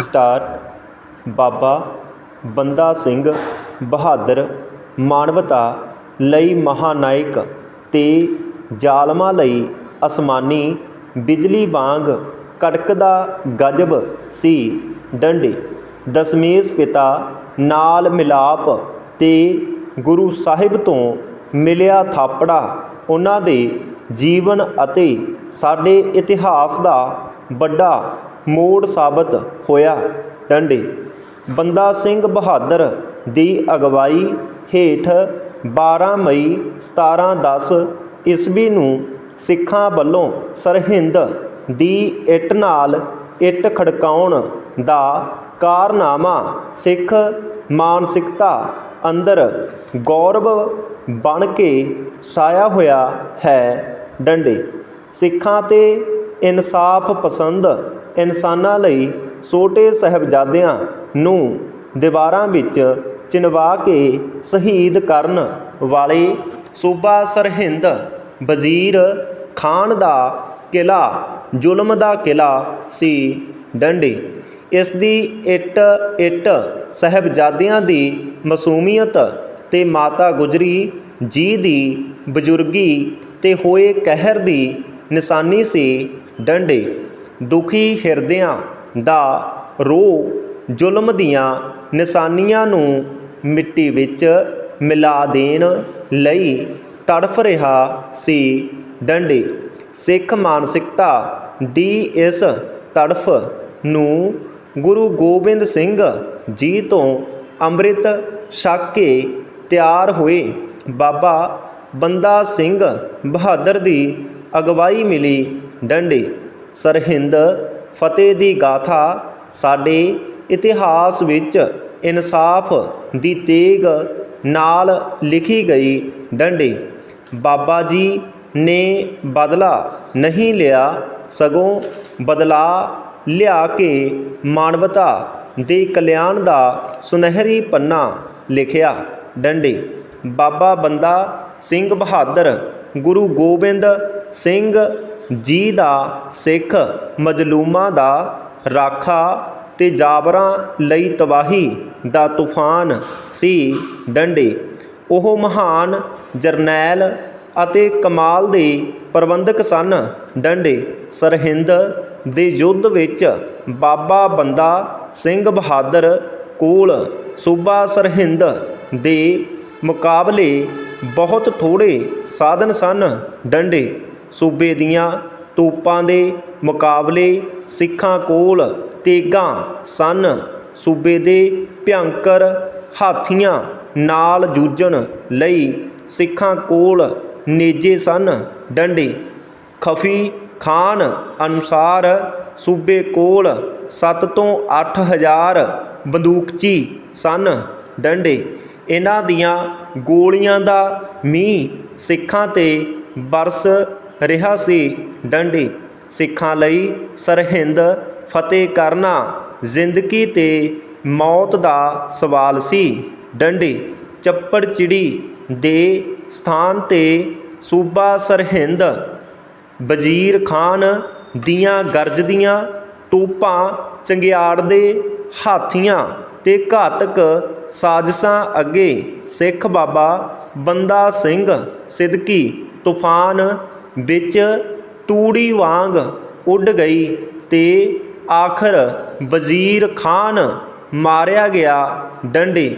Star ਬਾਬਾ ਬੰਦਾ ਸਿੰਘ ਬਹਾਦਰ ਮਾਨਵਤਾ ਲਈ ਮਹਾਨਾਇਕ ਤੇ ਜ਼ਾਲਮਾਂ ਲਈ ਅਸਮਾਨੀ ਬਿਜਲੀ ਵਾਂਗ ਕੜਕਦਾ ਗਜਬ ਸੀ। ਡੰਡੇ, ਦਸਮੇਸ਼ ਪਿਤਾ ਨਾਲ ਮਿਲਾਪ ਤੇ ਗੁਰੂ ਸਾਹਿਬ ਤੋਂ ਮਿਲਿਆ ਥਾਪੜਾ, ਉਹਨਾਂ ਦੇ ਜੀਵਨ ਅਤੇ ਸਾਡੇ ਇਤਿਹਾਸ ਦਾ ਵੱਡਾ ਮੋੜ ਸਾਬਤ ਹੋਇਆ। ਡੰਡੇ। ਬੰਦਾ ਸਿੰਘ ਬਹਾਦਰ ਦੀ ਅਗਵਾਈ ਹੇਠ 12 ਮਈ 1710 ਈਸਵੀ ਨੂੰ ਸਿੱਖਾਂ ਵੱਲੋਂ ਸਰਹਿੰਦ ਦੀ ਇੱਟ ਨਾਲ ਇੱਟ ਖੜਕਾਉਣ ਦਾ ਕਾਰਨਾਮਾ ਸਿੱਖ ਮਾਨਸਿਕਤਾ ਅੰਦਰ ਗੌਰਵ ਬਣ ਕੇ ਸਾਇਆ ਹੋਇਆ ਹੈ। ਡੰਡੇ। ਸਿੱਖਾਂ ਤੇ ਇਨਸਾਫ ਪਸੰਦ ਇਨਸਾਨਾਂ ਲਈ ਛੋਟੇ ਸਾਹਿਬਜ਼ਾਦਿਆਂ ਨੂੰ ਦੀਵਾਰਾਂ ਵਿੱਚ ਚਿਣਵਾ ਕੇ ਸ਼ਹੀਦ ਕਰਨ ਵਾਲੇ ਸੂਬਾ ਸਰਹਿੰਦ ਵਜ਼ੀਰ ਖਾਨ ਦਾ ਕਿਲਾ ਜ਼ੁਲਮ ਦਾ ਕਿਲਾ ਸੀ ਡੰਡੀ। ਇਸ ਦੀ ਇੱਟ ਇੱਟ ਸਾਹਿਬਜ਼ਾਦਿਆਂ ਦੀ ਮਾਸੂਮੀਅਤ ਤੇ ਮਾਤਾ ਗੁਜਰੀ ਜੀ ਦੀ ਬਜ਼ੁਰਗੀ ਤੇ ਹੋਏ ਕਹਿਰ ਦੀ ਨਿਸ਼ਾਨੀ ਸੀ ਡੰਡੇ। ਦੁਖੀ ਹਿਰਦਿਆਂ ਦਾ ਰੋਹ ਜ਼ੁਲਮ ਦੀਆਂ ਨਿਸ਼ਾਨੀਆਂ ਨੂੰ ਮਿੱਟੀ ਵਿੱਚ ਮਿਲਾ ਦੇਣ ਲਈ ਤੜਫ ਰਿਹਾ ਸੀ ਡੰਡੇ। ਸਿੱਖ ਮਾਨਸਿਕਤਾ ਦੀ ਇਸ ਤੜਫ ਨੂੰ ਗੁਰੂ ਗੋਬਿੰਦ ਸਿੰਘ ਜੀ ਤੋਂ ਅੰਮ੍ਰਿਤ ਛਕ ਕੇ ਤਿਆਰ ਹੋਏ। ਬਾਬਾ ਬੰਦਾ ਸਿੰਘ ਬਹਾਦਰ ਦੀ ਅਗਵਾਈ ਮਿਲੀ ਡੰਡੇ। ਸਰਹਿੰਦ ਫਤਿਹ ਦੀ ਗਾਥਾ ਸਾਡੇ ਇਤਿਹਾਸ ਵਿੱਚ ਇਨਸਾਫ ਦੀ ਤੇਗ ਨਾਲ ਲਿਖੀ ਗਈ ਡੰਡੇ। ਬਾਬਾ ਜੀ ਨੇ ਬਦਲਾ ਨਹੀਂ ਲਿਆ, ਸਗੋਂ ਬਦਲਾ ਲਿਆ ਕੇ ਮਾਨਵਤਾ ਦੇ ਕਲਿਆਣ ਦਾ ਸੁਨਹਿਰੀ ਪੰਨਾ ਲਿਖਿਆ ਡੰਡੇ। ਬਾਬਾ ਬੰਦਾ ਸਿੰਘ ਬਹਾਦਰ, ਗੁਰੂ ਗੋਬਿੰਦ ਸਿੰਘ ਜੀ ਦਾ ਸਿੱਖ ਮਜਲੂਮਾਂ ਦਾ ਰਾਖਾ ਤੇ ਜਾਬਰਾਂ ਲਈ ਤਬਾਹੀ ਦਾ ਤੂਫਾਨ ਸੀ ਡੰਡੇ। ਉਹ ਮਹਾਨ ਜਰਨੈਲ ਅਤੇ ਕਮਾਲ ਦੇ ਪ੍ਰਬੰਧਕ ਸਨ। ਡੰਡੇ, ਸਰਹਿੰਦ ਦੇ ਯੁੱਧ ਵਿੱਚ ਬਾਬਾ ਬੰਦਾ ਸਿੰਘ ਬਹਾਦਰ ਕੋਲ ਸੂਬਾ ਸਰਹਿੰਦ ਦੇ ਮੁਕਾਬਲੇ ਬਹੁਤ ਥੋੜੇ ਸਾਧਨ ਸਨ। ਡੰਡੇ ਸੂਬੇ ਦੀਆਂ ਤੋਪਾਂ ਦੇ ਮੁਕਾਬਲੇ ਸਿੱਖਾਂ ਕੋਲ ਤੇਗਾਂ ਸਨ। ਸੂਬੇ ਦੇ ਭਿਅੰਕਰ ਹਾਥੀਆਂ ਨਾਲ ਜੂਝਣ ਲਈ ਸਿੱਖਾਂ ਕੋਲ ਨੇਜੇ ਸਨ। ਡੰਡੇ ਖਫੀ ਖਾਨ ਅਨੁਸਾਰ ਸੂਬੇ ਕੋਲ 7 ਤੋਂ 8000 ਬੰਦੂਕਚੀ ਸਨ। ਡੰਡੇ ਇਹਨਾਂ ਦੀਆਂ ਗੋਲੀਆਂ ਦਾ ਮੀਂਹ ਸਿੱਖਾਂ ਤੇ ਬਰਸ ਰਿਹਾ ਸੀ। ਡੰਡੀ, ਸਿੱਖਾਂ ਲਈ ਸਰਹਿੰਦ ਫਤਿਹ ਕਰਨਾ ਜ਼ਿੰਦਗੀ ਤੇ ਮੌਤ ਦਾ ਸਵਾਲ ਸੀ। ਡੰਡੀ, ਚੱਪੜ ਚਿੜੀ ਦੇ ਸਥਾਨ ਤੇ ਸੂਬਾ ਸਰਹਿੰਦ, ਵਜ਼ੀਰ ਖਾਨ ਦੀਆਂ ਗਰਜਦੀਆਂ ਤੋਪਾਂ ਚੰਗਿਆੜ ਦੇ ਹਾਥੀਆਂ ਤੇ ਘਾਤਕ ਸਾਜ਼ਿਸ਼ਾਂ ਅੱਗੇ ਸਿੱਖ ਬਾਬਾ ਬੰਦਾ ਸਿੰਘ ਸਿੱਦਕੀ ਤੂਫਾਨ ਵਿੱਚ ਤੂੜੀ ਵਾਂਗ ਉੱਡ ਗਈ ਤੇ ਆਖਰ ਵਜ਼ੀਰ ਖਾਨ ਮਾਰਿਆ ਗਿਆ ਡੰਡੇ।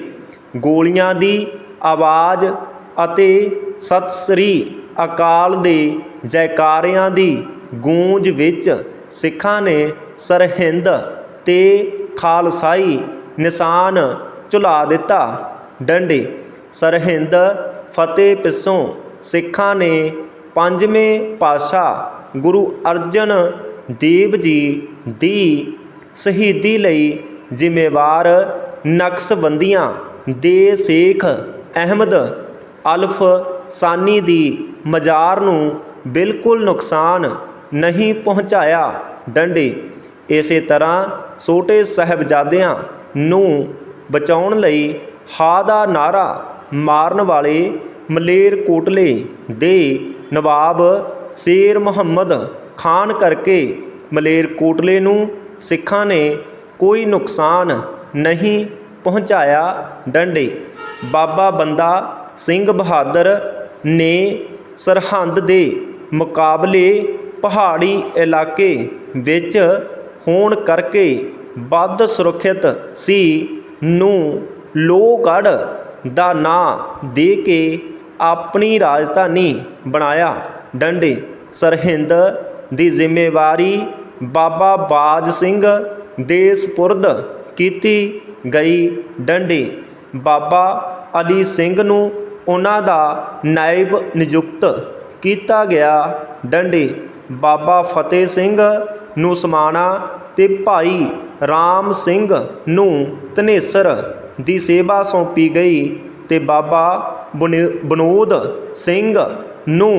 ਗੋਲੀਆਂ ਦੀ ਆਵਾਜ਼ ਅਤੇ ਸਤਿ ਸ੍ਰੀ ਅਕਾਲ ਦੇ ਜੈਕਾਰਿਆਂ ਦੀ ਗੂੰਜ ਵਿੱਚ ਸਿੱਖਾਂ ਨੇ ਸਰਹਿੰਦ ਤੇ ਖਾਲਸਾਈ ਨਿਸ਼ਾਨ ਝੁਲਾ ਦਿੱਤਾ। ਡੰਡੇ। ਸਰਹਿੰਦ ਫਤਿਹ ਪਿੱਛੋਂ ਸਿੱਖਾਂ ਨੇ ਪੰਜਵੇਂ ਪਾਤਸ਼ਾਹ ਗੁਰੂ ਅਰਜਨ ਦੇਵ ਜੀ ਦੀ ਸ਼ਹੀਦੀ ਲਈ ਜ਼ਿੰਮੇਵਾਰ ਨਕਸਬੰਦੀਆਂ ਦੇ ਸ਼ੇਖ ਅਹਿਮਦ ਅਲਫ ਸਾਨੀ ਦੀ ਮਜ਼ਾਰ ਨੂੰ ਬਿਲਕੁਲ ਨੁਕਸਾਨ ਨਹੀਂ ਪਹੁੰਚਾਇਆ। ਡੰਡੇ ਇਸੇ ਤਰ੍ਹਾਂ ਛੋਟੇ ਸਾਹਿਬਜ਼ਾਦਿਆਂ ਨੂੰ ਬਚਾਉਣ ਲਈ ਹਾ ਦਾ ਨਾਰਾ ਮਾਰਨ ਵਾਲੇ ਮਲੇਰ ਕੋਟਲੇ ਦੇ ਨਵਾਬ ਸ਼ੇਰ ਮੁਹੰਮਦ ਖਾਨ ਕਰਕੇ ਮਲੇਰਕੋਟਲੇ ਨੂੰ ਸਿੱਖਾਂ ਨੇ ਕੋਈ ਨੁਕਸਾਨ ਨਹੀਂ ਪਹੁੰਚਾਇਆ ਡੰਡੇ। ਬਾਬਾ ਬੰਦਾ ਸਿੰਘ ਬਹਾਦਰ ਨੇ ਸਰਹੰਦ ਦੇ ਮੁਕਾਬਲੇ ਪਹਾੜੀ ਇਲਾਕੇ ਵਿੱਚ ਹੋਣ ਕਰਕੇ ਵੱਧ ਸੁਰੱਖਿਅਤ ਸੀ ਨੂੰ ਲੋਹਗੜ੍ਹ ਦਾ ਨਾਂ ਦੇ ਕੇ ਆਪਣੀ ਰਾਜਧਾਨੀ ਬਣਾਇਆ। ਡੰਡੇ ਸਰਹਿੰਦ ਦੀ ਜ਼ਿੰਮੇਵਾਰੀ ਬਾਬਾ ਬਾਜ ਸਿੰਘ ਦੇ ਸਪੁਰਦ ਕੀਤੀ ਗਈ। ਡੰਡੇ ਬਾਬਾ ਅਲੀ ਸਿੰਘ ਨੂੰ ਉਹਨਾਂ ਦਾ ਨਾਇਬ ਨਿਯੁਕਤ ਕੀਤਾ ਗਿਆ। ਡੰਡੇ ਬਾਬਾ ਫਤਿਹ ਸਿੰਘ ਨੂੰ ਸਮਾਣਾ ਤੇ ਭਾਈ ਰਾਮ ਸਿੰਘ ਨੂੰ ਧਨੇਸਰ ਦੀ ਸੇਵਾ ਸੌਂਪੀ ਗਈ ਤੇ ਬਾਬਾ ਬਨੋਦ ਸਿੰਘ ਨੂੰ